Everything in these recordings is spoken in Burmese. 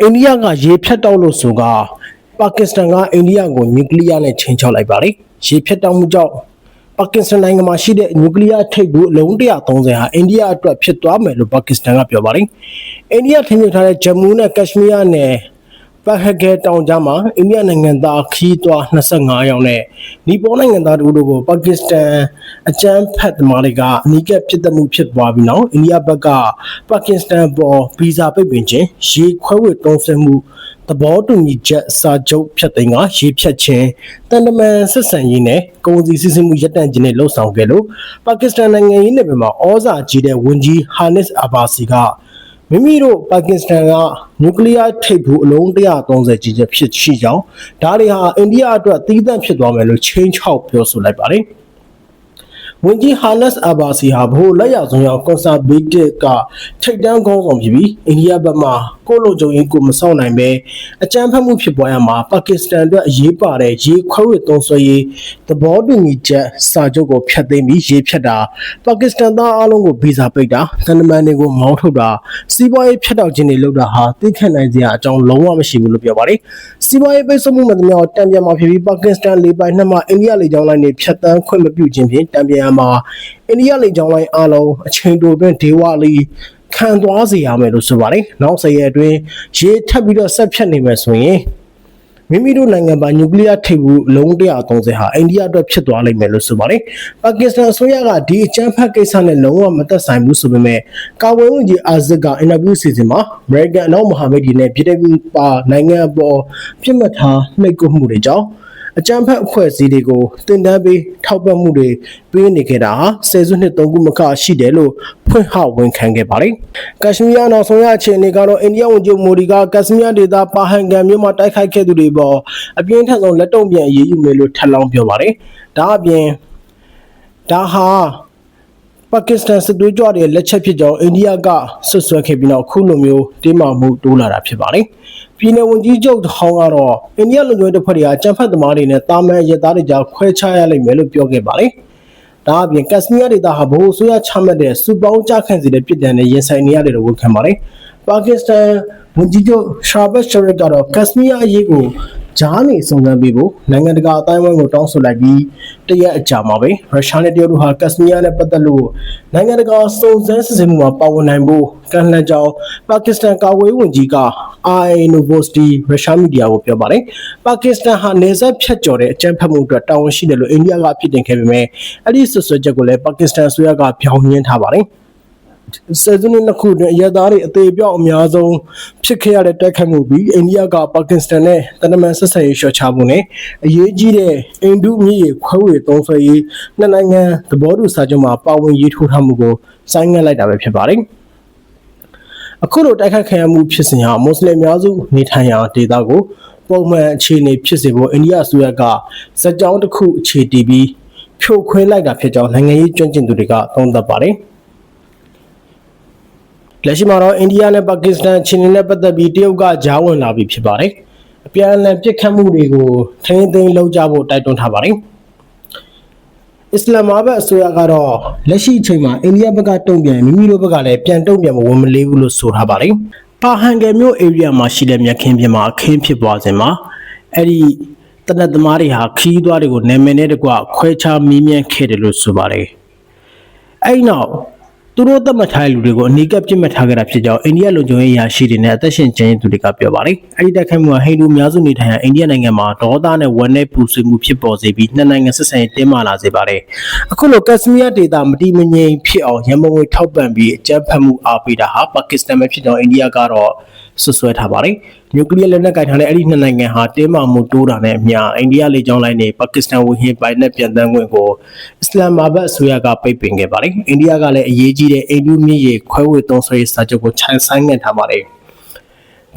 အိန္ဒိယကရေဖြတ်တောက်လို့ဆိုကပါကစ္စတန်ကအိန္ဒိယကိုနျူကလ িয়ার နဲ့ချိန်ချောက်လိုက်ပါတယ်ရေဖြတ်တောက်မှုကြောင့်ပါကစ္စတန်နိုင်ငံမှာရှိတဲ့နျူကလ িয়ার ထိပ်ဘူးအလုံး130ဟာအိန္ဒိယအတွက်ဖြစ်သွားမယ်လို့ပါကစ္စတန်ကပြောပါတယ်အိန္ဒိယထိန်းချုပ်ထားတဲ့ဂျမူးနဲ့ကက်ရှ်မီးယားနယ် ပဟဂဲတောင်ကြားမှာအိန္ဒိယနိုင်ငံသားခီးသွွား25ယောက်နဲ့နီပေါနိုင်ငံသားတို့တို့ကိုပါကစ္စတန်အကြမ်းဖက်သမားတွေကအနီးကပ်ဖြစ်တဲ့မှုဖြစ်သွားပြီးနောက်အိန္ဒိယဘက်ကပါကစ္စတန်ပေါ်ဗီဇာပိတ်ပင်ခြင်းရေခွဲဝေတုံးဆွဲမှုသဘောတူညီချက်စာချုပ်ဖြတ်သိမ်းကရေဖြတ်ခြင်းတန်တမန်ဆက်ဆံရေးနဲ့ကုန်စည်စီးဆင်းမှုရပ်တန့်ခြင်းနဲ့လှုပ်ဆောင်ခဲ့လို့ပါကစ္စတန်နိုင်ငံရေးနယ်ပယ်မှာဩဇာကြီးတဲ့ဝန်ကြီးဟာနစ်အာဘာစီက မိမိတို့ပါကစ္စတန်ကနျူကလ িয়ার ထိပ်ဘူးအလုံး130ကြီးချက်ဖြစ်ရှိကြောင်းဒါတွေဟာအိန္ဒိယအတွက်သီးသန့်ဖြစ်သွားမယ်လို့ချင်းချောက်ပြောဆိုလိုက်ပါတယ်။ဝန်ကြီးဟာနက်အာဘာစီဟာဘိုးလက်ရဆုံးရောက်ကွန်ဆာဗေးတစ်ကထိပ်တန်းခေါင်းဆောင်ဖြစ်ပြီးအိန္ဒိယဘက်မှကိုလိုကြုံရင်ကိုမဆောင်နိုင်ပဲအကြမ်းဖက်မှုဖြစ်ပွားရမှာပါကစ္စတန်အတွက်အရေးပါတဲ့ရေခွဲဝေသုံးစွဲရေးသဘောတူညီချက်စာချုပ်ကိုဖျက်သိမ်းပြီးရေဖြတ်တာပါကစ္စတန်သားအလုံးကိုဗီဇာပိတ်တာသံတမန်တွေကိုမောင်းထုတ်တာစီးပွားရေးဖျက်တောက်ခြင်းတွေလုပ်တာဟာသိခန့်နိုင်စရာအကြောင်းလုံးဝမရှိဘူးလို့ပြောပါတယ်စီးပွားရေးပိတ်ဆို့မှုမှန်သမျှကိုတံပြန်မှာဖြစ်ပြီးပါကစ္စတန်လေပိုင်နှက်မှအိန္ဒိယလေကြောင်းလိုင်းတွေဖျက်ဆီးခွင့်မပြုခြင်းဖြင့်တံပြန်ရမှာအိန္ဒိယလေကြောင်းလိုင်းအားလုံးအချိန်တိုအတွင်းဒေဝလီ ခံသွားစေရမယ်လို့ဆိုပါတယ်နောက်ဆက်ရက်အတွင်းရေထပ်ပြီးတော့ဆက်ဖြတ်နေမယ်ဆိုရင်မိမိတို့နိုင်ငံပါနျူကလ িয়ার ထိပ်ဘူးလုံး130ဟာအိန္ဒိယအတွက်ဖြစ်သွားလိမ့်မယ်လို့ဆိုပါတယ်။ပါကစ္စတန်အစိုးရကဒီအကြမ်းဖက်ကိစ္စနဲ့လုံးဝမသက်ဆိုင်ဘူးဆိုပေမဲ့ကာဝေးဝန်ကြီးအာဇစ်ကအင်တာဗျူးစီစဉ်မှာ American အနောက်မဟာမိတ်တွေနဲ့ပြည်ထောင်ပါနိုင်ငံအပေါ်ပြစ်မှတ်ထားနှိပ်ကွပ်မှုတွေကြောင့် အကြမ်းဖက်အဖွဲ့အစည်းတွေကိုတင်ဒန်းပေးထောက်ပံ့မှုတွေပေးနေခဲ့တာဟာဆယ်စုနှစ်သုံးခုမကရှိတယ်လို့ဖွင့်ဟဝန်ခံခဲ့ပါတယ်။ကက်ရှမီးယားနောက်ဆုံးရအခြေအနေကတော့အိန္ဒိယဝန်ကြီးမိုဒီကကက်ရှမီးယားဒေသပါဟန်ကန်မြို့မှာတိုက်ခိုက်ခဲ့သူတွေပေါ်အပြင်းထန်ဆုံးလက်တုံ့ပြန်အရေးယူမယ်လို့ထပ်လောင်းပြောပါတယ်။ဒါအပြင်ဒါဟာ ပါကစ္စတန်စစ်သွေးကြွတွေရဲ့လက်ချက်ဖြစ်ကြောင်းအိန္ဒိယကဆွဆွဲခဲ့ပြီးနောက်ခုလိုမျိုးတင်းမာမှုတိုးလာတာဖြစ်ပါတယ်။ပြည်내ဝန်ကြီးချုပ်ဟောင်းကတော့အိန္ဒိယလူမျိုးတစ်ဖွဲ့တွေကကြံဖက်သမားတွေနဲ့တာမန်ရဲသားတွေကြားခွဲခြားရလိမ့်မယ်လို့ပြောခဲ့ပါတယ်။ဒါအပြင်ကက်စမီးယားဒေသဟာဘိုးအစိုးရချမှတ်တဲ့စူပေါင်းကြခန့်စီတဲ့ပြည်တန်နဲ့ရင်ဆိုင်နေရတယ်လို့ဝန်ခံပါတယ်။ပါကစ္စတန်ဝန်ကြီးချုပ်ရှာဘတ်ရှရစ်ကတော့ကက်စမီးယားအရေးကို ဂျားနေစုံစမ်းပေးဖို့နိုင်ငံတကာအတိုင်းအဝိုင်းကိုတောင်းဆိုလိုက်ပြီးတရက်အကြာမှာပဲရုရှားနဲ့တရုတ်တို့ဟာကက်စမီးယားနဲ့ပတ်သက်လို့နိုင်ငံတကာစုံစမ်းစစ်ဆေးမှုမှာပါဝင်နိုင်ဖို့ကန့်လန့်ကြောင်းပါကစ္စတန်ကာကွယ်ဝန်ကြီးက I University ရုရှားမီဒီယာကိုပြောပါတယ်ပါကစ္စတန်ဟာနေဆက်ဖြတ်ကျော်တဲ့အကြမ်းဖက်မှုအတွက်တာဝန်ရှိတယ်လို့အိန္ဒိယကဖြစ်တင်ခဲ့ပေမဲ့အဲ့ဒီဆွဆွချက်ကိုလည်းပါကစ္စတန်အစိုးရကပြောင်းညှင်းထားပါတယ် ဆယ်စုနှစ်နှစ်ခုအတွင်းအရသားတွေအသေးပြောက်အများဆုံးဖြစ်ခဲ့ရတဲ့တိုက်ခိုက်မှုပြီးအိန္ဒိယကပါကစ္စတန်နဲ့တနမန်ဆက်ဆံရေးလျှော့ချမှုနဲ့အရေးကြီးတဲ့အိန္ဒုမြစ်ရေခွဲဝေသုံးစွဲရေးနှစ်နိုင်ငံသဘောတူစာချုပ်မှာပါဝင်ရေးထိုးထားမှုကိုဆိုင်းငံ့လိုက်တာပဲဖြစ်ပါတယ်။အခုလိုတိုက်ခိုက်ခံရမှုဖြစ်စဉ်ဟာမွတ်စလင်များစုနေထိုင်ရာဒေသကိုပုံမှန်အခြေအနေဖြစ်စေဖို့အိန္ဒိယအစိုးရကစက်ကြောင်းတစ်ခုအခြေတည်ပြီးဖြိုခွင်းလိုက်တာဖြစ်ကြောင်းနိုင်ငံရေးကျွမ်းကျင်သူတွေကသုံးသပ်ပါတယ်။ လက်ရှိမှာတော့အိန္ဒိယနဲ့ပါကစ္စတန်ချင်းနဲ့ပတ်သက်ပြီးတရုတ်ကကြားဝင်လာပြီဖြစ်ပါတယ်။အပြန်အလှန်ပြစ်ခတ်မှုတွေကိုထိန်းသိမ်းလုပ်ကြဖို့တိုက်တွန်းထားပါတယ်။အစ္စလာမာဘတ်အစိုးရကတော့လက်ရှိအချိန်မှာအိန္ဒိယဘက်ကတုံ့ပြန်မိမိတို့ဘက်ကလည်းပြန်တုံ့ပြန်မဝင်မလေးဘူးလို့ဆိုထားပါတယ်။ပါဟန်ဂယ်မြို့ area မှာရှိတဲ့မြက်ခင်းပြင်မှာအခင်းဖြစ်ပွားစဉ်မှာအဲ့ဒီတနက်သမားတွေဟာခီးသွားတွေကိုနာမည်နဲ့တကွခွဲခြားမီးမြန်းခဲ့တယ်လို့ဆိုပါတယ်။အဲ့နောက် သူတို့သတ်မှတ်ထားတဲ့လူတွေကိုအနီးကပ်ပြစ်မှတ်ထားကြတာဖြစ်ကြောင်းအိန္ဒိယလူမျိုးရေးရာရှိတွေနဲ့အသက်ရှင်ကျင်းသူတွေကပြောပါတယ်။အဲဒီတိုက်ခိုက်မှုကဟိန္ဒူများစုနေထိုင်ရာအိန္ဒိယနိုင်ငံမှာဒေါသနဲ့ဝမ်းနည်းပူဆွေးမှုဖြစ်ပေါ်စေပြီးနှစ်နိုင်ငံဆက်ဆံရေးတင်းမာလာစေပါတယ်။အခုလိုကက်စမီးယားဒေတာမတိမငြိမ်ဖြစ်အောင်ရန်မုံငွေထောက်ပံ့ပြီးအကြမ်းဖက်မှုအားပေးတာဟာပါကစ္စတန်ပဲဖြစ်ကြောင်းအိန္ဒိယကတော့ ဆွဆွဲထားပါတယ်။နျူကလ িয়ার လက်နက်ကင်ထားတဲ့အဲ့ဒီနှစ်နိုင်ငံဟာတင်းမာမှုတိုးတာနဲ့အမျှအိန္ဒိယလေကြောင်းလိုင်းတွေပါကစ္စတန်ဝဟင်ပိုင်နဲ့ပြန်တန်းခွင့်ကိုအစ္စလာမာဘတ်အစိုးရကပိတ်ပင်ခဲ့ပါတယ်။အိန္ဒိယကလည်းအရေးကြီးတဲ့အိန္ဒုမြစ်ရေခွဲဝေသုံးစွဲရေးစာချုပ်ကိုခြံဆိုင်ငံ့ထားပါတယ်။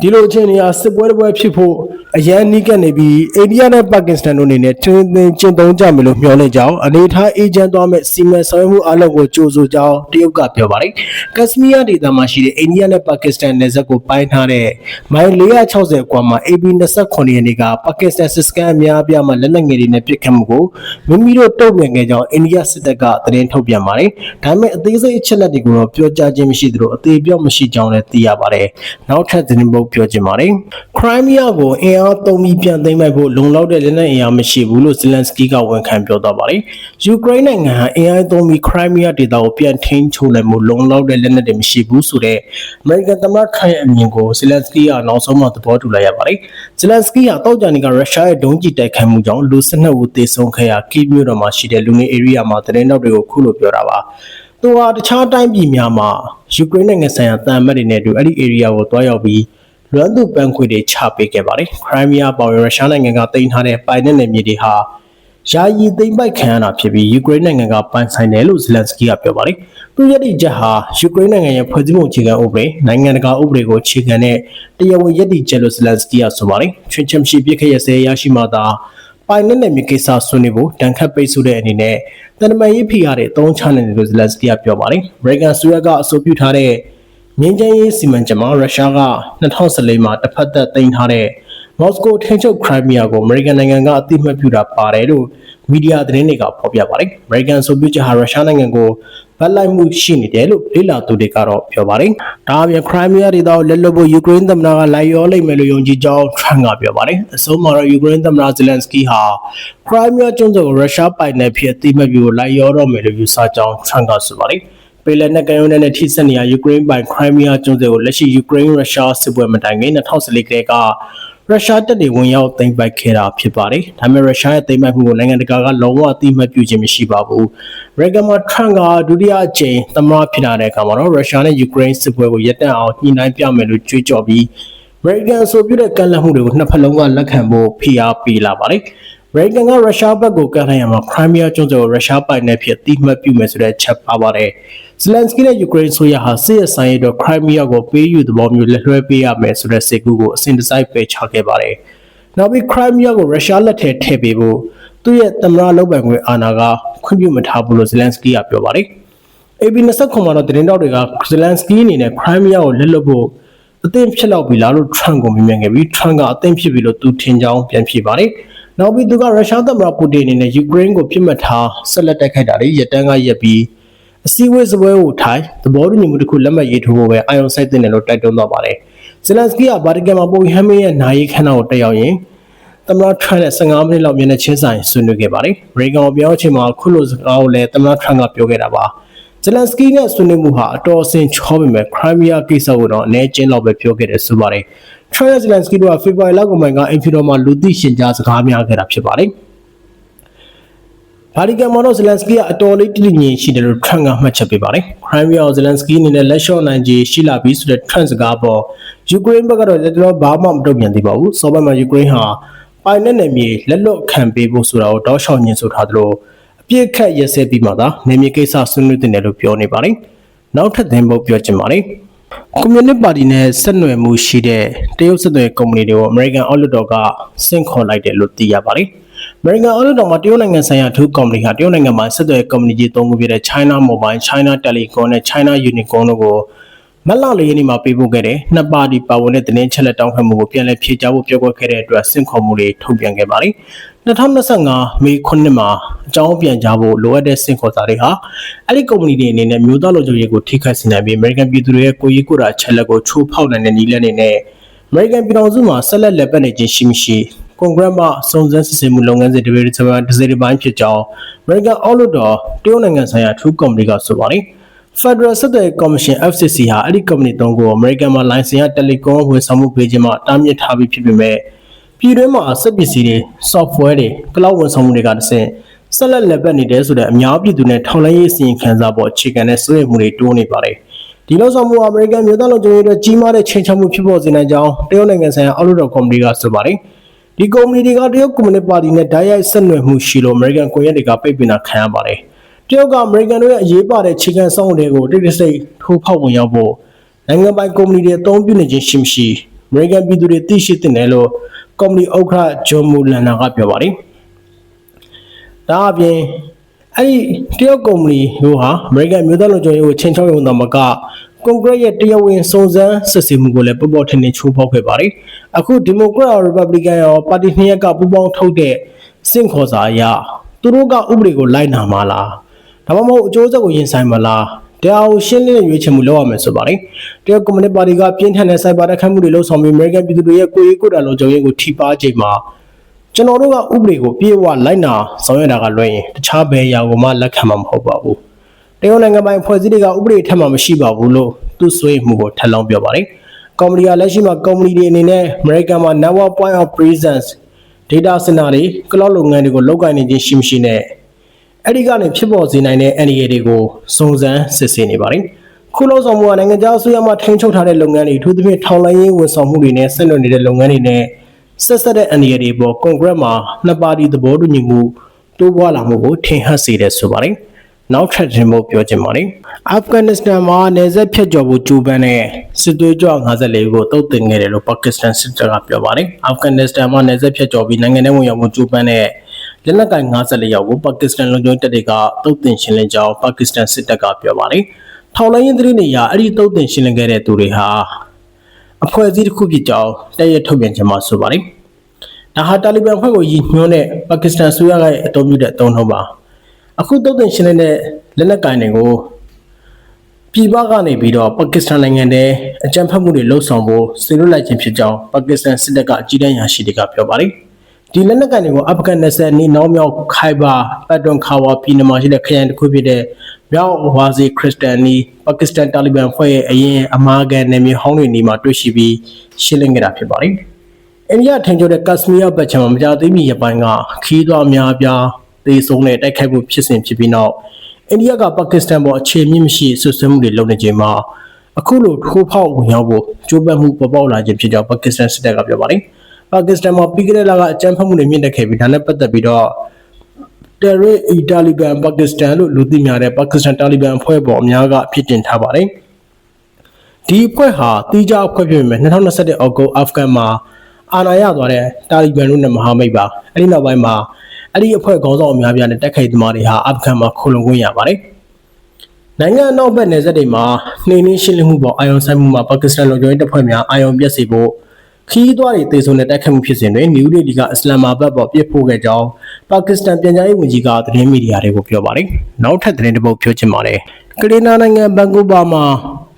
ဒီလိုအခြေအနေဟာစစ်ပွဲတစ်ပွဲဖြစ်ဖို့အရန်နီးကပ်နေပြီးအိန္ဒိယနဲ့ပါကစ္စတန်တို့အနေနဲ့တင်းတင်းကျင့်သုံးကြမယ်လို့မျှော်လင့်ကြောင်းအနေထားအေဂျင့်သွားမဲ့စီမံဆောင်ရွက်မှုအလုပ်ကိုကြိုးဆိုကြောင်းတရုတ်ကပြောပါတယ်ကက်စမီးယားဒေသမှာရှိတဲ့အိန္ဒိယနဲ့ပါကစ္စတန်နယ်စပ်ကိုပိုင်းထားတဲ့မိုင်460ကွာမှာ AB 29ရက်နေ့ကပါကစ္စတန်စစ်စကန်အများအပြားမှာလက်နက်ငယ်တွေနဲ့ပစ်ခတ်မှုကိုမိမိတို့တုံ့ပြန်ခဲ့ကြောင်းအိန္ဒိယစစ်တပ်ကသတင်းထုတ်ပြန်ပါတယ်ဒါပေမဲ့အသေးစိတ်အချက်အလက်တွေကိုတော့ပြောကြားခြင်းမရှိသလိုအသေးပြောမရှိကြောင်းလည်းသိရပါတယ်နောက်ထပ်သတင်းပုတ်ပြောချင်ပါတယ်ခရိုင်းမီးယားကိုအင်အားသုံးပြီးပြန်သိမ်းလိုက်ဖို့လုံလောက်တဲ့လက်နက်အင်အားမရှိဘူးလို့ဇလန်စကီကဝန်ခံပြောသွားပါတယ်ယူကရိန်းနိုင်ငံဟာအင်အားသုံးပြီးခရိုင်းမီးယားဒေသကိုပြန်ထိန်းချုပ်နိုင်မှုလုံလောက်တဲ့လက်နက်တွေမရှိဘူးဆိုတဲ့အမေရိကန်သမ္မတခရိုင်အမြင်ကိုဇလန်စကီကနောက်ဆုံးမှသဘောတူလိုက်ရပါတယ်ဇလန်စကီကတောက်ကြနေကရုရှားရဲ့ဒုံးကျည်တိုက်ခိုက်မှုကြောင့်လူ12ဦးသေဆုံးခဲ့ရာကိမြို့တော်မှာရှိတဲ့လူနေ area မှာသတင်းတောက်တွေကိုခုလိုပြောတာပါ သူဟာ တခြားတိုင်းပြည်များမှာ ယူကရိန်းနိုင်ငံဆိုင်ရာတန်မတ်တွေနဲ့အတူ အဲ့ဒီ area ကိုတွားရောက်ပြီး လွမ်းသူပန်းခွေတွေချပေးခဲ့ပါတယ်ခရိုင်းမီးယားပေါ်ရုရှားနိုင်ငံကတင်ထားတဲ့ပိုင်နက်နယ်မြေတွေဟာယာယီသိမ်းပိုက်ခံရတာဖြစ်ပြီးယူကရိန်းနိုင်ငံကပိုင်ဆိုင်တယ်လို့ဇလန်စကီကပြောပါတယ်သူရည်ချက်ဟာယူကရိန်းနိုင်ငံရဲ့ဖွဲ့စည်းပုံအခြေခံဥပဒေနိုင်ငံတကာဥပဒေကိုအခြေခံတဲ့တရားဝင်ရည်တည်ချက်လို့ဇလန်စကီကဆိုပါတယ်ချွင်ချင်ရှိပြည့်ခရဲ့ဆဲရရှိမှသာပိုင်နက်နယ်မြေကိစ္စဆွေးနွေးဖို့တန်ခတ်ပိတ်ဆို့တဲ့အနေနဲ့တန်တမာရေးဖိအားတွေအသုံးချနေတယ်လို့ဇလန်စကီကပြောပါတယ်အမေရိကန်ဆိုရကအဆိုပြုထားတဲ့ ငင်းချမ်းရေးစီမံချက်မှာရုရှားက2014မှာတစ်ဖက်သက်တင်ထားတဲ့မော်စကိုထိန်းချုပ်ခရိုင်းမီးယားကိုအမေရိကန်နိုင်ငံကအသိအမှတ်ပြုတာပါတယ်လို့မီဒီယာသတင်းတွေကဖော်ပြပါတယ်။အမေရိကန်ဆိုပြုချက်ဟာရုရှားနိုင်ငံကိုဗတ်လိုက်မှုရှိနေတယ်လို့လေ့လာသူတွေကတော့ပြောပါတယ်။ဒါအပြင်ခရိုင်းမီးယားဒေသကိုလက်လွတ်ဖို့ယူကရိန်းသမ္မတကလိုက်ရောလိမ့်မယ်လို့ယုံကြည်ကြောင်းထရန့်ကပြောပါတယ်။အဆိုမှာတော့ယူကရိန်းသမ္မတဇလန်စကီဟာခရိုင်းမီးယားကျွန်းစုကိုရုရှားပိုင်နယ်ဖြစ်အသိအမှတ်ပြုလိုက်ရောတော့မယ်လို့ယူဆကြောင်းထရန့်ကဆိုပါတယ်။ ပေလက်နက်ကယုံနဲ့ထိစက်နေရယူကရိန်းပိုင်ခရိုင်းမီးယားကျွန်းစုကိုလက်ရှိယူကရိန်းရုရှားစစ်ပွဲမတိုင်ခင်2014ကတည်းကရုရှားတပ်တွေဝင်ရောက်သိမ်းပိုက်ခဲ့တာဖြစ်ပါတယ်။ဒါပေမဲ့ရုရှားရဲ့သိမ်းပိုက်မှုကိုနိုင်ငံတကာကလုံးဝအသိအမှတ်ပြုခြင်းမရှိပါဘူး။ရေဂမထရန့်ကဒုတိယအကြိမ်သမ္မတဖြစ်လာတဲ့အခါမှာတော့ရုရှားနဲ့ယူကရိန်းစစ်ပွဲကိုရပ်တန့်အောင်ညှိနှိုင်းပြမယ်လို့ကြွေးကြော်ပြီးအမေရိကန်ဆိုပြတဲ့ကန့်လန့်မှုတွေကိုနှစ်ဖက်လုံးကလက်ခံဖို့ဖိအားပေးလာပါတယ်။ ရေဂန်ကရုရှားဘက်ကိုကန့်လန့်ရမှာခရိုင်းမီးယားကျွန်းစုကိုရုရှားပိုင်နယ်ဖြစ်အသိအမှတ်ပြုမယ်ဆိုတဲ့ချက်ပါပါတယ်။ဇလန်စကီနဲ့ယူကရိန်းဆိုရဟာစစ်ရေးဆိုင်ရေးတော့ခရိုင်းမီးယားကိုပေးယူသဘောမျိုးလက်လွှဲပေးရမယ်ဆိုတဲ့စိတ်ကူးကိုအစဉ်တစိုက်ပယ်ချခဲ့ပါတယ်။နောက်ပြီးခရိုင်းမီးယားကိုရုရှားလက်ထဲထည့်ပေးဖို့သူ့ရဲ့သမ္မတလုပ်ပိုင်ခွင့်အာဏာကခွင့်ပြုမထားဘူးလို့ဇလန်စကီကပြောပါတယ်။ AB 29မှာတော့သတင်းတောက်တွေကဇလန်စကီအနေနဲ့ခရိုင်းမီးယားကိုလက်လွတ်ဖို့အသင့်ဖြစ်လောက်ပြီလားလို့ထရန့်ကိုမြင်မြန်ခဲ့ပြီးထရန့်ကအသင့်ဖြစ်ပြီလို့သူထင်ကြောင်းပြန်ဖြေပါတယ်။ နောက်ပြီးသူကရုရှားသမ္မတပူတင်အနေနဲ့ယူကရိန်းကိုပြစ်မှတ်ထားဆက်လက်တိုက်ခိုက်တာတွေရပ်တန်းကရပ်ပြီးအစည်းအဝေးစပွဲကိုထိုင်သဘောတူညီမှုတစ်ခုလက်မှတ်ရေးထိုးဖို့ပဲအာရုံစိုက်တင်တယ်လို့တိုက်တွန်းသွားပါတယ်။ဇလန်စကီကဗာတီကန်မှာပိုဟမ်မင်းရဲ့နိုင်ရေးခန်းတော်ကိုတက်ရောက်ရင်သမ္မတထရန့်နဲ့15မိနစ်လောက်မျက်နှာချင်းဆိုင်ဆွေးနွေးခဲ့ပါတယ်။ရေဂန်ကိုပြောချိန်မှာခုလိုစကားကိုလည်းသမ္မတထရန့်ကပြောခဲ့တာပါ။ဇလန်စကီနဲ့ဆွေးနွေးမှုဟာအတော်အဆင်ချောပေမဲ့ခရိုင်းမီးယားကိစ္စကိုတော့အနေချင်းလောက်ပဲပြောခဲ့တယ်ဆိုပါတယ်။ ထရန့်ဇလန်စကီတို့ကဖေဖော်ဝါရီလကုန်ပိုင်းကအင်ဖီတော်မှာလူသိရှင်ကြားစကားများခဲ့တာဖြစ်ပါတယ်။ဗာတီကန်မှာတော့ဇလန်စကီကအတော်လေးတည်ငြိမ်ရှိတယ်လို့ထရန့်ကမှတ်ချက်ပေးပါတယ်။ခရိုင်းမီးယားဇလန်စကီအနေနဲ့လက်လျှော့နိုင်ခြေရှိလာပြီဆိုတဲ့ထရန့်စကားပေါ်ယူကရိန်းဘက်ကတော့လက်တော်ဘာမှမတုံ့ပြန်သေးပါဘူး။စောဘက်မှာယူကရိန်းဟာပိုင်နဲ့နယ်မြေလက်လွတ်ခံပေးဖို့ဆိုတာကိုတောက်လျှောက်ညှင်းဆိုထားသလိုအပြစ်ခတ်ရက်စဲပြီးမှသာနယ်မြေကိစ္စဆွေးနွေးတင်တယ်လို့ပြောနေပါတယ်။နောက်ထပ်သင်ဖို့ပြောချင်ပါတယ်။ ကွန်မြူနစ်ပါတီနဲ့ဆက်နွယ်မှုရှိတဲ့တရုတ်စစ်သွယ်ကုမ္ပဏီတွေကိုအမေရိကန်အောက်လွှတ်တော်ကဆင့်ခေါ်လိုက်တယ်လို့သိရပါတယ်။အမေရိကန်အောက်လွှတ်တော်မှာတရုတ်နိုင်ငံဆိုင်ရာထူးကုမ္ပဏီဟာတရုတ်နိုင်ငံမှာဆက်သွယ်ကုမ္ပဏီကြီးသုံးခုဖြစ်တဲ့ China Mobile, China Telecom နဲ့ China Unicom တို့ကိုမက်လာလေးရင်းနေမှာပေးပို့ခဲ့တဲ့နှစ်ပါတီပါဝင်တဲ့တင်းချက်လက်တောင်းခံမှုကိုပြန်လည်ဖြေကြားဖို့ပြောခဲ့တဲ့အတွက်စင့်ခေါ်မှုတွေထုတ်ပြန်ခဲ့ပါတယ်။ 2025မေ9မှာအကြောင်းပြန်ကြားဖို့လိုအပ်တဲ့စင့်ခေါ်စာတွေဟာအဲ့ဒီကုမ္ပဏီတွေအနေနဲ့မျိုးသားလုံခြုံရေးကိုထိခိုက်စေနိုင်ပြီး American ပြည်သူတွေရဲ့ကိုယ်ရေးကိုယ်တာချက်လက်ကိုချိုးဖောက်နိုင်တဲ့နည်းလမ်းတွေနဲ့ American ပြည်တော်စုမှာဆက်လက်လက်ပတ်နေခြင်းရှိမရှိကွန်ဂရက်မှစုံစမ်းစစ်ဆေးမှုလုပ်ငန်းစဉ်တွေတစ်ပိုင်းတစ်စိတ်တစ်ပိုင်းဖြစ်ကြောင်း American Outlook တော်တရုတ်နိုင်ငံဆိုင်ရာ True Company ကဆိုပါတယ်။ Federal စစ်တဲ့ Commission FCC ဟာအဲ့ဒီ company သုံးခုကို American မှာ license ရ telecom ဝန်ဆောင်မှုပေးခြင်းမှာတားမြစ်ထားပြီးဖြစ်ပေမဲ့ ပြည်တွင်းမှာစက်ပစ္စည်းတွေ software တွေ cloud ဝန်ဆောင်မှုတွေကတဆင့်ဆက်လက်လက်ပတ်နေတယ်ဆိုတဲ့အများပြည်သူနဲ့ထောက်လှမ်းရေးအစီရင်ခံစာပေါ်အခြေခံတဲ့စွဲမှုတွေတိုးနေပါတယ်။ဒီလောက်ဆောင်မှုအမေရိကန်မြို့သားလုံခြုံရေးအတွက်ကြီးမားတဲ့ချိန်ချမှုဖြစ်ပေါ်စေနိုင်ကြောင်းတရုတ်နိုင်ငံဆိုင်ရာအောက်လွှတ်တော်ကော်မတီကဆိုပါတယ်။ဒီကုမ္ပဏီတွေကတရုတ်ကွန်မြူနစ်ပါတီနဲ့ဓာတ်ရိုက်ဆက်နွယ်မှုရှိလို့ American ကွန်ရက်တွေကပိတ်ပင်တာခံရပါတယ်။တရုတ်က American တို့ရဲ့အရေးပါတဲ့ခြေခံစောင့်တွေကိုတိတိစိတ်ထိုးဖောက်ဝင်ရောက်ဖို့နိုင်ငံပိုင်ကုမ္ပဏီတွေအသုံးပြုနေခြင်းရှိမရှိ American ပြည်သူတွေသိရှိတင်တယ်လို့ကော်မတီဥက္ကဋ္ဌဂျွန်မူလန်နာကပြောပါတယ်။ဒါအပြင်အဲ့ဒီတရုတ်ကုမ္ပဏီတို့ဟာ American မြို့သားလုံခြုံရေးကိုချိန်ချောက်ရုံသာမကကွန်ဂရက်ရဲ့တရားဝင်စုံစမ်းစစ်ဆေးမှုကိုလည်းပေါ်ပေါ်ထင်ထင်ချိုးဖောက်ခဲ့ပါတယ်။အခု Democrat ရော Republican ရောပါတီနှစ်ရပ်ကပူးပေါင်းထုတ်တဲ့စင့်ခေါ်စာအရသူတို့ကဥပဒေကိုလိုက်နာမှာလားဒါမှမဟုတ်အကျိုးဆက်ကိုရင်ဆိုင်မလား တရားကိုရှင်းလင်းရွေးချယ်မှုလုပ်ရမယ်ဆိုပါတယ်။တရုတ်ကွန်မြူနတီပါတီကပြင်းထန်တဲ့စိုက်ဘာတိုက်ခိုက်မှုတွေလှုံ့ဆော်ပြီး American ပြည်သူတွေရဲ့ကိုယ်ရေးကိုယ်တာလုံခြုံရေးကိုထိပါချိန်မှာကျွန်တော်တို့ကဥပဒေကိုပြေဝလိုက်နာဆောင်ရွက်တာကလွှဲရင်တခြားဘယ်အရာကိုမှလက်ခံမှာမဟုတ်ပါဘူး။တရုတ်နိုင်ငံပိုင်ဖွဲ့စည်းတွေကဥပဒေထက်မှမရှိပါဘူးလို့သူဆွေးမှုကိုထပ်လောင်းပြောပါတယ်။ကော်မတီကလက်ရှိမှာကော်မတီတွေအနေနဲ့ American မှာ Network Point of Presence data center တွေ cloud လုပ်ငန်းတွေကိုလောက်ကိုင်းနေခြင်းရှိမရှိနဲ့ အဲ့ဒီကနေဖြစ်ပေါ်စေနိုင်တဲ့ NDA တွေကိုစုံစမ်းစစ်ဆေးနေပါတယ်။ခုလုံးဆောင်မှုကနိုင်ငံခြားအစိုးရမှထိန်းချုပ်ထားတဲ့လုပ်ငန်းတွေအထူးသဖြင့်ထောင်လိုင်းရေးဝန်ဆောင်မှုတွေနဲ့ဆက်နွယ်နေတဲ့လုပ်ငန်းတွေနဲ့ဆက်ဆက်တဲ့ NDA တွေပေါ်ကွန်ဂရက်မှာနှစ်ပါတီသဘောတူညီမှုတိုးပွားလာမှုကိုထင်ဟပ်စေတယ်ဆိုပါတယ်။နောက်ထပ်တင်ဖို့ပြောချင်ပါတယ်။အာဖဂန်နစ္စတန်မှာနေဆက်ဖြတ်ကျော်ဖို့ကြိုးပမ်းတဲ့စစ်သွေးကြွ54ကိုတုတ်တင်ခဲ့တယ်လို့ပါကစ္စတန်စစ်တပ်ကပြောပါတယ်။အာဖဂန်နစ္စတန်မှာနေဆက်ဖြတ်ကျော်ပြီးနိုင်ငံထဲဝင်ရောက်မှုကြိုးပမ်းတဲ့ လက်နက်ကင်54ယောက်ကိုပါကစ္စတန်လုံခြုံရေးတပ်တွေကတုတ်တင်ရှင်းလင်းကြောင်းပါကစ္စတန်စစ်တပ်ကပြောပါတယ်။ထောင်လိုင်းရင်သတင်းတွေအရအဲ့ဒီတုတ်တင်ရှင်းလင်းခဲ့တဲ့သူတွေဟာအဖွဲ့အစည်းတစ်ခုဖြစ်ကြောင်းတည့်ရထုတ်ပြန်ခြင်းမှာဆိုပါတယ်။ဒါဟာတာလီဘန်အဖွဲ့ကိုရည်ညွှန်းတဲ့ပါကစ္စတန်ဆိုရရဲ့အသုံးပြုတဲ့အသုံးနှုန်းပါ။အခုတုတ်တင်ရှင်းလင်းတဲ့လက်နက်ကင်တွေကိုပြည်ပကနေပြီးတော့ပါကစ္စတန်နိုင်ငံထဲအကြမ်းဖက်မှုတွေလှုပ်ဆောင်ဖို့စီလွတ်လိုက်ခြင်းဖြစ်ကြောင်းပါကစ္စတန်စစ်တပ်ကအကြီးတန်းရာရှိတွေကပြောပါတယ်။ ဒီလက်နက်ကန်တွေကိုအာဖဂန်နစ္စတန်နီနောက်မြောက်ခိုင်ဘာပတ်တွန်ခါဝါပြည်နယ်မှာရှိတဲ့ခရိုင်တစ်ခုဖြစ်တဲ့မြောက်ဝါစီခရစ်စတန်နီပါကစ္စတန်တာလီဘန်ဖွဲ့ရဲ့အရင်အမာကန်နယ်မြေဟောင်းတွေနေမှာတွေ့ရှိပြီးရှင်းလင်းခဲ့တာဖြစ်ပါတယ်။အိန္ဒိယထင်ကြတဲ့ကက်စမီးယားဘက်ချမ်းမှာမကြာသေးမီရပိုင်းကခီးသွွားများပြားသေဆုံးတဲ့တိုက်ခိုက်မှုဖြစ်စဉ်ဖြစ်ပြီးနောက်အိန္ဒိယကပါကစ္စတန်ပေါ်အခြေမြင့်မရှိဆွဆွဲမှုတွေလုပ်နေချိန်မှာအခုလိုထိုးဖောက်ဝင်ရောက်ဖို့ကြိုးပမ်းမှုပေါ်ပေါက်လာခြင်းဖြစ်ကြောင်းပါကစ္စတန်စစ်တပ်ကပြောပါတယ်။ ပါကစ္စတန်မှာပြီးခဲ့တဲ့လကအကြမ်းဖက်မှုတွေမြင့်တက်ခဲ့ပြီးဒါနဲ့ပတ်သက်ပြီးတော့ Terror Taliban Pakistan လို့လူသိများတဲ့ပါကစ္စတန်တာလီဘန်အဖွဲ့ပေါ်အများကအဖြစ်တင်ထားပါတယ်။ဒီအဖွဲ့ဟာတိကျအဖွဲ့ဖြစ်ပေမဲ့2021အောက်တိုဘာအာဖဂန်မှာအာဏာရသွားတဲ့တာလီဘန်တို့နဲ့မဟာမိတ်ပါ။အဲဒီနောက်ပိုင်းမှာအဲ့ဒီအဖွဲ့ခေါင်းဆောင်အများပြားနဲ့တက်ခိုက်သမားတွေဟာအာဖဂန်မှာခိုလုံခွင့်ရပါတယ်။နိုင်ငံအနောက်ဘက်နယ်စပ်တွေမှာနှိမ်နှင်းရှင်းလင်းမှုပေါ်အာယုံဆိုင်မှုမှာပါကစ္စတန်လုံခြုံရေးတပ်ဖွဲ့များအာယုံပြက်စီဖို့ ခီးသွွားတွေတေဆုံးတဲ့တိုက်ခိုက်မှုဖြစ်စဉ်တွင်နယူးဒေလီကအစ္စလာမာဘတ်ပေါ်ပြစ်ဖို့ခဲ့ကြောင်းပါကစ္စတန်ပြည်ကြားရေးဝန်ကြီးကသတင်းမီဒီယာတွေကိုပြောပါတယ်။နောက်ထပ်သတင်းတစ်ပုဒ်ပြောချင်ပါတယ်။ကလေးနာနိုင်ငံဘန်ကူဘာမှာ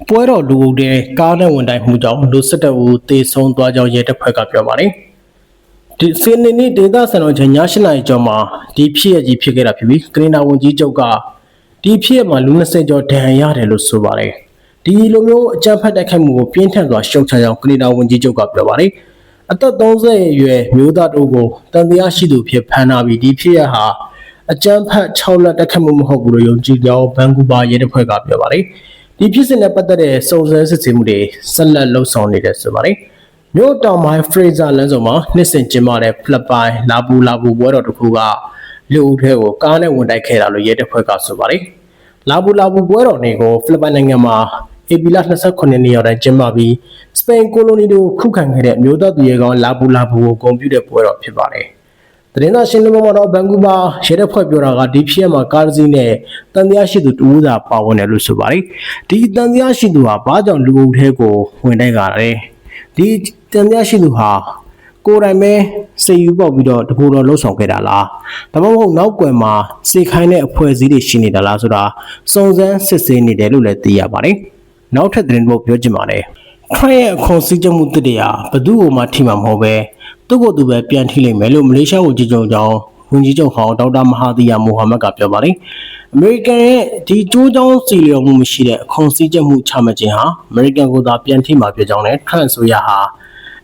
ပွဲတော်လူအုပ်တဲ့ကားနဲ့ဝင်တိုက်မှုကြောင့်လူ၁၁ဦးသေဆုံးသွားကြောင်းရဲတပ်ဖွဲ့ကပြောပါတယ်။ဒီစနေနေ့ဒေသစံတော်ချိန်ည8နာရီကျော်မှာဒီဖြစ်ရကြီးဖြစ်ခဲ့တာဖြစ်ပြီးကရင်နာဝန်ကြီးချုပ်ကဒီဖြစ်ရမှာလူ20ကျော်ဒဏ်ရာရတယ်လို့ဆိုပါတယ်။ ဒီလိုမျိုးအကြမ်းဖက်တိုက်ခိုက်မှုကိုပြင်းထန်စွာရှုတ်ချကြောင်းကရင်နာဝန်ကြီးချုပ်ကပြောပါတယ်။အသက်30အရွယ်မျိုးသားတို့ကိုတန်တရားရှိသူဖြစ်ဖမ်းနာပြီးဒီဖြစ်ရဟာအကြမ်းဖက်6လက်တက်ခတ်မှုမဟုတ်ဘူးလို့ယုံကြည်ကြောင်းဘန်ကူဘာရဲတပ်ဖွဲ့ကပြောပါတယ်။ဒီဖြစ်စဉ်နဲ့ပတ်သက်တဲ့စုံစမ်းစစ်ဆေးမှုတွေဆက်လက်လှုပ်ဆောင်နေတယ်ဆိုပါတယ်။မြို့တောင်ပိုင်းဖရေဇာလမ်းစုံမှာနှစ်စဉ်ကျင်းပတဲ့ဖလပ်ပိုင်းလာပူလာပူပွဲတော်တစ်ခုကလူဦးထဲကိုကားနဲ့ဝင်တိုက်ခဲ့တာလို့ရဲတပ်ဖွဲ့ကဆိုပါတယ်။ လာပူလာပူပွဲတော်တွေကိုဖိလစ်ပိုင်နိုင်ငံမှာဧပြီလ29ရက်နေ့ရောက်တိုင်းကျင်းပပြီးစပိန်ကိုလိုနီတို့ခုခံခဲ့တဲ့မြို့သားသူရဲကောင်းလာပူလာပူကိုဂုဏ်ပြုတဲ့ပွဲတော်ဖြစ်ပါတယ်။သတင်းသာရှင်းလင်းပွဲမှာတော့ဘန်ကူဘာရဲတပ်ဖွဲ့ပြောတာကဒီဖြစ်ရမှာကားတစ်စီးနဲ့တန်တရားရှိသူတူဦးသာပါဝင်တယ်လို့ဆိုပါတယ်။ဒီတန်တရားရှိသူဟာဘာကြောင့်လူအုပ်ထဲကိုဝင်တိုက်ကြတယ်။ဒီတန်တရားရှိသူဟာ ကိုယ်တိုင်ပဲစေယူပေါက်ပြီးတော့တကူတော်လှုပ်ဆောင်ခဲ့တာလားဒါမှမဟုတ်နောက်ကွယ်မှာစေခိုင်းတဲ့အဖွဲ့အစည်းတွေရှိနေတာလားဆိုတာစုံစမ်းစစ်ဆေးနေတယ်လို့လည်းသိရပါတယ်နောက်ထပ်သတင်းတစ်ပုဒ်ပြောချင်ပါတယ်ထရန့်ရဲ့အခွန်စည်းကြမှုတစ်တရားဘယ်သူ့ကိုမှထိမှာမဟုတ်ပဲသူ့ကိုယ်သူပဲပြန်ထိလိမ့်မယ်လို့မလေးရှားဝန်ကြီးချုပ်ကြောင့်ဝန်ကြီးချုပ်ဟောင်းဒေါက်တာမဟာသီယာမိုဟာမက်ကပြောပါတယ်အမေရိကန်ရဲ့ဒီကျိုးချောင်းစီလျော်မှုမရှိတဲ့အခွန်စည်းကြမှုချမှတ်ခြင်းဟာအမေရိကန်ကိုသာပြန်ထိမှာဖြစ်ကြောင်းနဲ့ထရန့်ဆိုရဟာ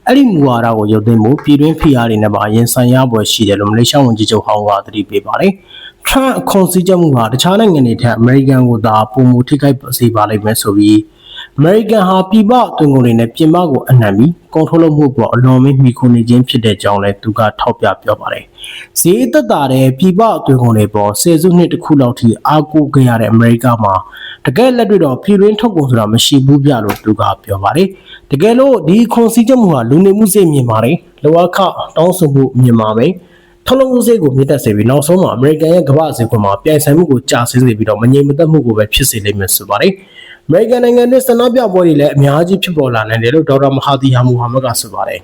အဲ့ဒီမူဝါဒကိုရုပ်သိမ်းမှုပြည်တွင်းဖိအားတွေနဲ့ပါရင်ဆိုင်ရပွဲရှိတယ်လို့မလေးရှားဝန်ကြီးချုပ်ဟောင်းကသတိပေးပါတယ်။ထရန့်အခွန်စည်းချက်မှုဟာတခြားနိုင်ငံတွေထက်အမေရိကန်ကိုသာပုံမူထိခိုက်စေပါလိမ့်မယ်ဆိုပြီး အမေရိကန်ဟာပြည်ပတွင်ကုန်တွေနဲ့ပြင်ပကိုအနှံပြီးကွန်ထရိုးလုပ်မှုပေါ်အလွန်မင်းမိခိုနေခြင်းဖြစ်တဲ့ကြောင်းလည်းသူကထောက်ပြပြောပါတယ်ဈေးသက်သာတဲ့ပြည်ပအတွင်းကုန်တွေပေါ်ဆယ်စုနှစ်တစ်ခုလောက်ထိအားကိုးခဲ့ရတဲ့အမေရိကမှာတကယ်လက်တွေ့တော့ပြည်တွင်းထုတ်ကုန်ဆိုတာမရှိဘူးပြလို့သူကပြောပါတယ်တကယ်လို့ဒီခွန်စည်းချက်မှုဟာလူနေမှုစိတ်မြင်ပါတယ်လောကတောင်းဆိုမှုမြင်ပါမယ် ထုတ်လုပ်မှုစိတ်ကိုမြင့်တက်စေပြီးနောက်ဆုံးမှာအမေရိကန်ရဲ့ကမ္ဘာ့ဈေးကွက်မှာပြိုင်ဆိုင်မှုကိုကျဆင်းစေပြီးတော့မငြိမ်မသက်မှုကိုပဲဖြစ်စေလိမ့်မယ်ဆိုပါတယ်အမေရိကန်နိုင်ငံနဲ့ဆန္ဒပြပွဲတွေလည်းအများကြီးဖြစ်ပေါ်လာနိုင်တယ်လို့ဒေါက်တာမဟာသီယာမူဟာမက်ကဆိုပါတယ်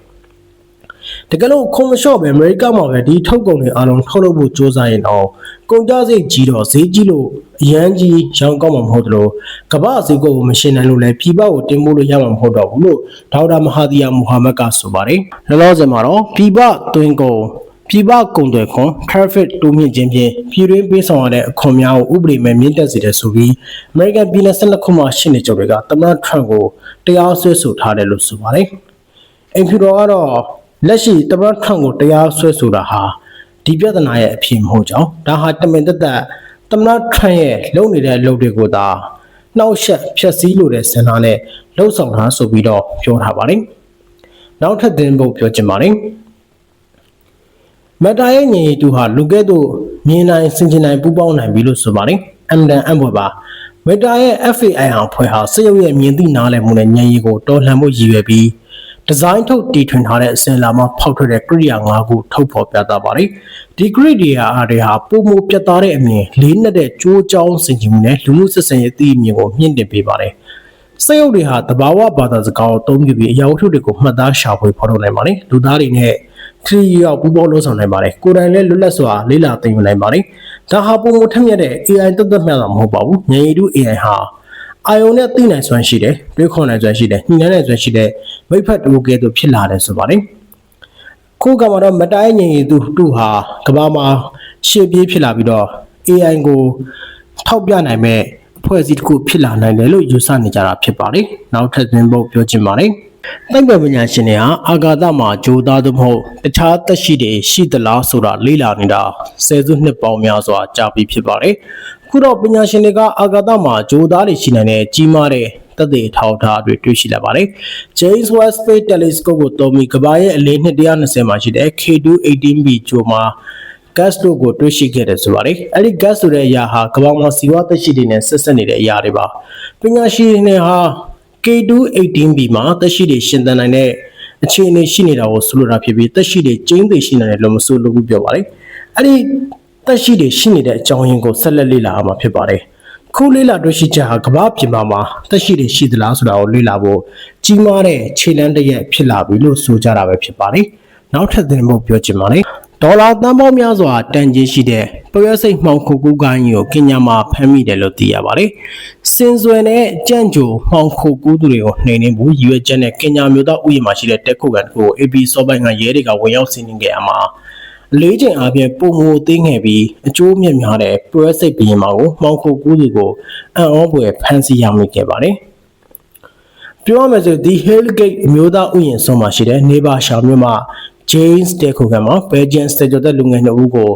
တကယ်လို့ခွန်မလျှော့ပဲအမေရိကမှာပဲဒီထုတ်ကုန်တွေအားလုံးထုတ်လုပ်ဖို့စ조사ရင်တော့ကုန်ကြစိတ်ကြီးတော့ဈေးကြီးလို့အရန်ကြီးရောင်းကောက်မှာမဟုတ်သလိုကမ္ဘာဈေးကွက်ကိုမရှင်းနိုင်လို့လည်းပြည်ပကိုတင်ပို့လို့ရမှာမဟုတ်တော့ဘူးလို့ဒေါက်တာမဟာသီယာမူဟာမက်ကဆိုပါတယ်လောလောဆယ်မှာတော့ပြည်ပတွင်ကုန် ပြည်ပကုန်တွေခွန် traffic တိုးမြင့်ခြင်းဖြင့်ပြည်တွင်းပေးဆောင်ရတဲ့အခွန်များကိုဥပဒေမဲ့မြင့်တက်စေတဲ့ဆိုပြီး American ပြည်နယ်12ခုမှရှင်းနေကြတွေကသမ္မတ Trump ကိုတရားစွဲဆိုထားတယ်လို့ဆိုပါတယ်။အင်ဖြူတော်ကတော့လက်ရှိသမ္မတ Trump ကိုတရားစွဲဆိုတာဟာဒီပြဿနာရဲ့အဖြစ်မဟုတ်ကြောင်းဒါဟာတမင်သက်သက်သမ္မတ Trump ရဲ့လုပ်နေတဲ့အလုပ်တွေကိုသာနှောက်ယှက်ဖျက်ဆီးလို့တဲ့စင်တာနဲ့လှုပ်ဆောင်တာဆိုပြီးတော့ပြောထားပါတယ်။နောက်ထပ်တင်ဖို့ပြောချင်ပါတယ်။ မက်တာရဲ့ညီတူဟာလူကဲ့သို့မြင်နိုင်စင်ကျင်နိုင်ပူးပေါင်းနိုင်ပြီလို့ဆိုပါတယ်အမ်ဒန်အံ့ဘွယ်ပါမက်တာရဲ့ FAI ဟာဖွဲ့ဟာစရုပ်ရဲ့မြင်သိနားလည်မှုနဲ့ဉာဏ်ရည်ကိုတော်လှန်ဖို့ရည်ရွယ်ပြီးဒီဇိုင်းထုတ်တီထွင်ထားတဲ့အစင်လာမှာဖောက်ထွက်တဲ့ကရိယာ၅ခုထုတ်ဖော်ပြသပါတယ်ဒီကရိယာအားတွေဟာပုံမပြတ်သားတဲ့အမြင်လေးနက်တဲ့ကြိုးကြောင်းစင်ကြင်မှုနဲ့လူမှုဆက်ဆံရေးအသည့်အမြင်ကိုမြင့်တင်ပေးပါတယ်စရုပ်တွေဟာတဘာဝဘာသာစကားကိုအသုံးပြုပြီးအရာဝတ္ထုတွေကိုမှတ်သားရှာဖွေဖော်ထုတ်နိုင်ပါတယ်လူသားတွေနဲ့ ထရီရောက်ပူပေါင်းလို့ဆောင်နိုင်ပါတယ်ကိုယ်တိုင်လည်းလွတ်လပ်စွာလေ့လာသိမြင်နိုင်ပါတယ်ဒါဟာပုံမထက်မြက်တဲ့ AI တသက်မြတ်တာမဟုတ်ပါဘူးဉာဏ်ရည်တု AI ဟာအာယုံနဲ့သိနိုင်စွမ်းရှိတယ်တွေးခေါ်နိုင်စွမ်းရှိတယ်ညှိနှိုင်းနိုင်စွမ်းရှိတဲ့မိဖက်တူကဲ့သို့ဖြစ်လာတယ်ဆိုပါတယ်ခုကမှတော့မတိုင်းငြိမ်ရည်သူတူဟာကဘာမှာရှေ့ပြေးဖြစ်လာပြီးတော့ AI ကိုထောက်ပြနိုင်မဲ့အဖွဲ့အစည်းတစ်ခုဖြစ်လာနိုင်တယ်လို့ယူဆနေကြတာဖြစ်ပါတယ်နောက်ထပ်သင်ဖို့ပြောချင်ပါတယ် သိပ္ပံပညာရှင်တွေဟာအာဂါသမှာဂျိုးသားသို့မဟုတ်တခြားသက်ရှိတွေရှိသလားဆိုတာလေ့လာနေတာဆယ်စုနှစ်ပေါင်းများစွာကြာပြီဖြစ်ပါတယ်။ခုတော့ပညာရှင်တွေကအာဂါသမှာဂျိုးသားတွေရှိနိုင်တဲ့ကြီးမားတဲ့သက်သေထောက်ထားတွေတွေ့ရှိလာပါတယ်။ James Webb Space Telescope ကိုသုံးပြီးကမ္ဘာရဲ့အလင်းနှစ်120မှာရှိတဲ့ K2-18b ဂျိုမှာ gas တို့ကိုတွေ့ရှိခဲ့တယ်ဆိုပါတယ်။အဲဒီ gas ဆိုတဲ့အရာဟာကမ္ဘာမှာစီဝါသက်ရှိတွေနဲ့ဆက်ဆက်နေတဲ့အရာတွေပါ။ပညာရှင်တွေဟာ K218B မှာသက်ရှိတွေရှင်သန်နိုင်တဲ့အခြေအနေရှိနေတာကိုဆိုလိုတာဖြစ်ပြီးသက်ရှိတွေကျင်းသိရှိနိုင်တယ်လို့မဆိုလိုဘူးပြောပါတယ်။အဲ့ဒီသက်ရှိတွေရှိနေတဲ့အကြောင်းရင်းကိုဆက်လက်လေ့လာအောင်မှာဖြစ်ပါတယ်။ခုလေ့လာတွေ့ရှိချက်ဟာကမ္ဘာပြင်မှာမှာသက်ရှိတွေရှိသလားဆိုတာကိုလေ့လာဖို့ကြီးမားတဲ့ခြေလှမ်းတစ်ရက်ဖြစ်လာပြီလို့ဆိုကြတာပဲဖြစ်ပါတယ်။နောက်ထပ်သင်ဖို့ပြောချင်ပါတယ်။ဒေါ်လာသန်းပေါင်းများစွာတန်ကြေးရှိတဲ့ပရွက်စိတ်မှောင်ခုကူကိုင်းကိုကင်ညာမှာဖမ်းမိတယ်လို့သိရပါတယ်။ စင်စွယ်နဲ့ကြန့်ကြိုမှောင်ခုကူသူတွေကိုနှိမ်နှင်းဖို့ရည်ရွယ်ချက်နဲ့ကင်ညာမျိုးသားဥယျာဉ်မှာရှိတဲ့တက်ခုကန်ကို AP စောပိုင်းကရဲတွေကဝင်ရောက်စီးနင်းခဲ့အမှာလေးချိန်အပြင်ပုံမသိငယ်ပြီးအကျိုးမြတ်များတဲ့ပရွက်စိတ်ဘီရင်မှာကိုမှောင်ခုကူသူကိုအံ့ဩဖွယ်ဖမ်းဆီးရမိခဲ့ပါတယ်။ပြောရမယ်ဆိုဒီ Hellgate အမျိုးသားဥယျာဉ်ဆုံးမှာရှိတဲ့နေပါရှာမြို့မှာ James Decogan မှာ Belgian စတကြတဲ့လူငယ်နှစ်ဦးကို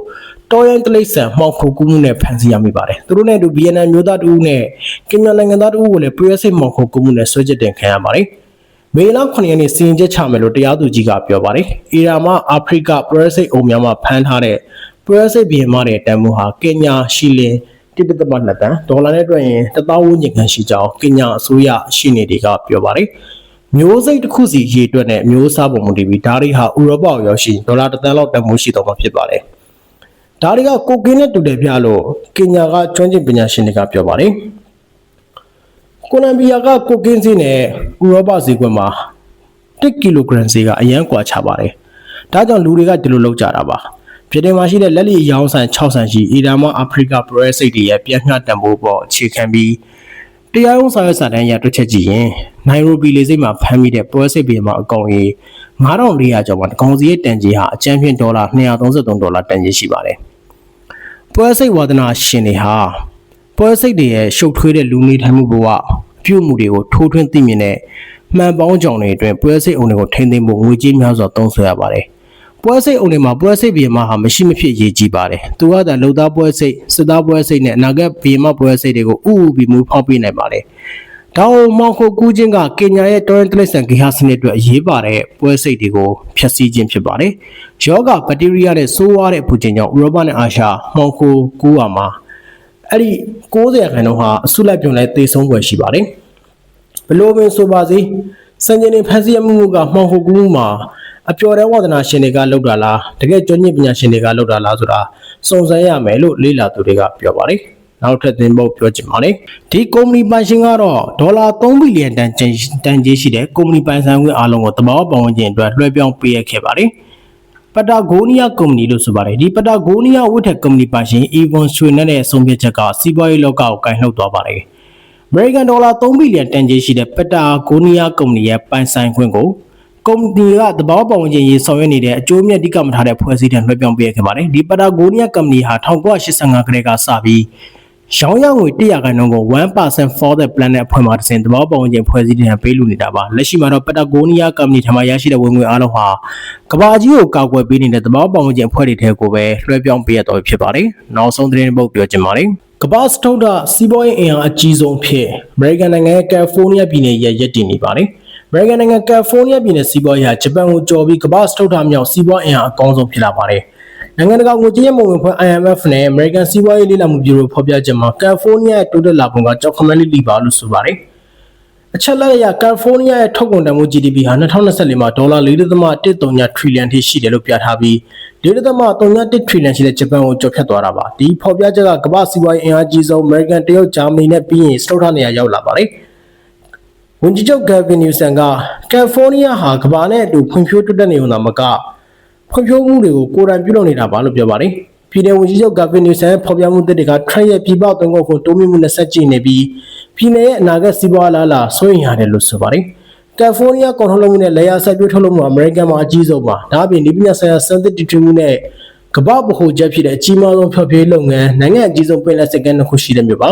တော်ရန်တလိษံမှောက်ခုကူးမှုနဲ့ဖမ်းဆီးရမိပါတယ်။သူတို့နဲ့အတူ BNN မျိုးသားတဦးနဲ့ကင်ညာနိုင်ငံသားတဦးကိုလည်းပြည်စိတ်မှောက်ခုကူးမှုနဲ့ဆွဲချက်တင်ခံရပါတယ်။မေလ9ရက်နေ့စီရင်ချက်ချမယ်လို့တရားသူကြီးကပြောပါတယ်။အီရန်မှာအာဖရိကပြည်စိတ်အုံများမှာဖမ်းထားတဲ့ပြည်စိတ်ဘီယံမတဲ့တန်မိုးဟာကင်ညာရှီလင်တိပတမနှစ်တန်ဒေါ်လာနဲ့တွက်ရင်တသောဝန်းကျင်ခန့်ရှိကြောင်းကင်ညာအစိုးရရှိနေတွေကပြောပါတယ်။မျိုးစိတ်တစ်ခုစီရေတွက်နဲ့မျိုးစားပုံမူတည်ပြီးဒါတွေဟာဥရောပကိုရောက်ရှိဒေါ်လာတစ်သန်းလောက်တန်ဖိုးရှိတော့မှာဖြစ်ပါတယ်။ ဒါတွေကကိုကင်းနဲ့တူတယ်ပြလို့ကင်ညာကကျွမ်းကျင်ပညာရှင်တွေကပြောပါတယ်။ကိုလံဘီယာကကိုကင်းစီနဲ့ဥရောပဈေးကွက်မှာ1ကီလိုဂရမ်ဈေးကအရန်ကွာခြားပါတယ်။ဒါကြောင့်လူတွေကဒီလိုလောက်ကြတာပါ။ပြည်တယ်မှာရှိတဲ့လက်လီရောင်းဆိုင်6ဆန်ရှိအီရန်မှာအာဖရိကပရိုစိတ်တွေရဲ့ပြန့်မျှတန်ဖိုးပေါ်အခြေခံပြီး တရားရုံးစာရွက်စာတမ်းအရတွက်ချက်ကြည့်ရင်နိုင်ရိုဘီလေဆိပ်မှာဖမ်းမိတဲ့ပွဲစိတ်ပေမှာအကောင်ကြီး9400ကျော်မှာတကောင်စီရဲ့တန်ကြီးဟာအကျန်းဖြင့်ဒေါ်လာ233ဒေါ်လာတန်ကြီးရှိပါတယ်။ပွဲစိတ်ဝါဒနာရှင်တွေဟာပွဲစိတ်တွေရဲ့ရှုပ်ထွေးတဲ့လူနေထိုင်မှုဘဝပြုမှုတွေကိုထိုးထွင်းသိမြင်တဲ့မှန်ပေါင်းကြောင်တွေအတွင်းပွဲစိတ်အုံတွေကိုထိန်းသိမ်းဖို့ငွေကြေးများစွာသုံးစွဲရပါတယ်။ ပွဲစိတ်အုံတွေမှာပွဲစိတ်ပြေမဟာမရှိမဖြစ်ရေးကြီးပါတယ်။သူကသာလုံသားပွဲစိတ်စစ်သားပွဲစိတ်နဲ့အနာဂတ်ပြေမပွဲစိတ်တွေကိုဥဥပြီးမူဖောက်ပြနိုင်ပါတယ်။တောင်မောင်ခိုကူးချင်းကကင်ညာရဲ့တော်ရင်တလိဆန်ဂေဟာစနစ်အတွက်အရေးပါတဲ့ပွဲစိတ်တွေကိုဖျက်ဆီးခြင်းဖြစ်ပါတယ်။ယောဂဘက်တီးရီးယားနဲ့ဆိုးဝါးတဲ့ပူချင်းကြောင့်ဥရောပနဲ့အာရှမောင်ခိုကူးရမှာအဲ့ဒီ90ရာခိုင်နှုန်းဟာအဆုလိုက်ပြုံလိုက်သေဆုံးပွဲရှိပါတယ်။ဘလို့ပင်ဆိုပါစေ စံကျင်နေဖန်စီရမှုကမှောင်ခိုကူးမှာအပျော်တဲ့ဝါသနာရှင်တွေကလောက်တာလားတကယ်ကျွမ်းကျင်ပညာရှင်တွေကလောက်တာလားဆိုတာစုံစမ်းရမယ်လို့လေ့လာသူတွေကပြောပါတယ်။နောက်ထပ်သင်ဖို့ပြောချင်ပါတယ်။ဒီကုမ္ပဏီပိုင်ရှင်ကတော့ဒေါ်လာ3ဘီလီယံတန်တန်ကြေးရှိတဲ့ကုမ္ပဏီပိုင်ဆိုင်ခွင့်အားလုံးကိုတဘာဝပတ်ဝန်းကျင်အတွက်လွှဲပြောင်းပေးရခဲ့ပါတယ်။ပတာဂိုနီးယားကုမ္ပဏီလို့ဆိုပါတယ်ဒီပတာဂိုနီးယားဝတ်ထက်ကုမ္ပဏီပိုင်ရှင်အီဗွန်ရွှေနဲ့တဲ့ဆုံးဖြတ်ချက်ကစီးပွားရေးလောကကိုကိုင်နှုတ်သွားပါတယ်။ American Dollar 3ဘီလီယံတန်ကြေးရှိတဲ့ပတာဂိုနီးယားကုမ္ပဏီရဲ့ပိုင်ဆိုင်ခွင့်ကိုကုမ္ပဏီကသဘောပေါက်ဝင်ခြင်းရေးဆောင်ရွက်နေတဲ့အကျိုးမြတ်တိကမထားတဲ့ဖွဲ့စည်းတဲ့လွှဲပြောင်းပေးခဲ့ပါတယ်ဒီပတာဂိုနီးယားကုမ္ပဏီဟာ1985ခုနှစ်ကစပြီးရောင်းရငွေ100ခန့်နှုန်းကို1% for the planet အဖွဲ့မှတစ်ဆင့်သဘောပေါက်ဝင်ခြင်းဖွဲ့စည်းတဲ့ပေးလူနေတာပါလက်ရှိမှာတော့ပတာဂိုနီးယားကုမ္ပဏီထံမှရရှိတဲ့ဝင်ငွေအားလုံးဟာကမ္ဘာကြီးကိုကာကွယ်ပေးနေတဲ့သဘောပေါက်ဝင်ခြင်းအဖွဲ့တွေထဲကိုပဲလွှဲပြောင်းပေးရတော့ဖြစ်ပါတယ်နောက်ဆုံးသတင်းပုတ်ပြောချင်ပါတယ် ကမ္ဘာစတုဒ္ဒစီးပွားရေးအင်အားအကြီးဆုံးဖြစ် American နိုင်ငံရဲ့ California ပြည်နယ်ရဲ့ရည်တည်နေပါတယ်။ American နိုင်ငံ California ပြည်နယ်စီးပွားရေးဟာဂျပန်ကိုကျော်ပြီးကမ္ဘာစတုဒ္ဒမြောက်စီးပွားအင်အားအကောင်းဆုံးဖြစ်လာပါတယ်။နိုင်ငံတကာငွေကြေးရမုံဝင်ဖွဲ့ IMF နဲ့ American စီးပွားရေးလေ့လာမှုဗျူရိုဖော်ပြချက်မှာ California ရဲ့တိုးတက်လာပုံကကြောက်ခမန်းလေးလီပါလို့ဆိုပါတယ်။ အချက်လက်အရ California ရဲ့ထုတ်ကုန်တန်ဖိုး GDP ဟာ2024မှာဒေါ်လာ4.13 trillion ထိရှိတယ်လို့ပြထားပြီး4.31 trillion ရှိတဲ့ဂျပန်ကိုကျော်ဖြတ်သွားတာပါဒီဖော်ပြချက်ကကမ္ဘာစီးပွားရေးအင်အားကြီးဆုံး American တရုတ်ဂျာမနီနဲ့ပြီးရင်စတုထနေရာရောက်လာပါတယ်ဝန်ကြီးချုပ်ဂက်ဗင်နျူဆန်ကကယ်လီဖိုးနီးယားဟာကမ္ဘာနဲ့အတူဖွံ့ဖြိုးတိုးတက်နေုံသာမကဖွံ့ဖြိုးမှုတွေကိုကိုယ်တိုင်ပြုလုပ်နေတာပါလို့ပြောပါတယ် ပြည်내ဝန်ကြီးချုပ်ဂက်ဗင်နျူဆန်ရဲ့ဖော်ပြမှုသစ်တွေက Trump ရဲ့ပြည်ပသွင်းကုန်ကိုတိုးမြင့်မှုနဲ့ဆက်ကြည့်နေပြီးပြည်내ရဲ့အနာဂတ်စီးပွားလာလာဆွေးရင်ရတယ်လို့ဆိုပါတယ်ကယ်လီဖိုးနီးယားကုန်ထုတ်လုပ်မှုနဲ့လေယာစိုက်ပျိုးထုတ်လုပ်မှုအမေရိကန်မှာအကြီးဆုံးပါဒါအပြင်ဒီပညာဆိုင်ရာစံသစ်တည်ထွင်မှုနဲ့ကမ္ဘာဗဟိုချက်ဖြစ်တဲ့အကြီးမားဆုံးဖျော်ဖြေလုပ်ငန်းနိုင်ငံအကြီးဆုံးပင်လယ်စကန်တစ်ခုရှိတဲ့မြို့ပါ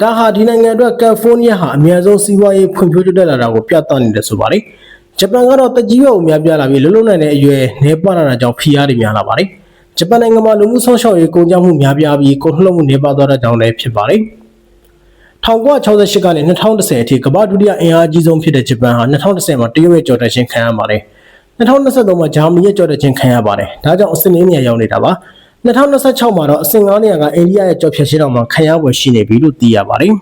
ဒါဟာဒီနိုင်ငံအတွက်ကယ်လီဖိုးနီးယားဟာအများဆုံးစီးပွားရေးဖွံ့ဖြိုးတိုးတက်လာတာကိုပြသနေတယ်ဆိုပါတယ်ဂျပန်ကတော့တကြီးရောအများပြလာပြီးလုံလုံနိုင်တဲ့အရွယ်နေပါလာတာကြောင့်ဖိအားတွေများလာပါတယ် ဂျပန်နိုင်ငံမှာလူမှုဆောင်ရှောက်ရေးကုန်ကျမှုများပြားပြီးကုန်ထုတ်လုပ်မှုနေပါသွားတဲ့ကြောင့်လည်းဖြစ်ပါတယ်1968ကနေ2010အထိကမ္ဘာဒုတိယအင်အားကြီးဆုံးဖြစ်တဲ့ဂျပန်ဟာ2010မှာတရုတ်ရဲ့ကြော်တက်ခြင်းခံရပါတယ်2023မှာဂျာမနီရဲ့ကြော်တက်ခြင်းခံရပါတယ်ဒါကြောင့်အဆင့်၄နေရာရောက်နေတာပါ2026မှာတော့အဆင့်9နေရာကအိန္ဒိယရဲ့ကြော်ဖြတ်ခြင်းတော်မှာခံရပွဲရှိနေပြီလို့သိရပါတယ်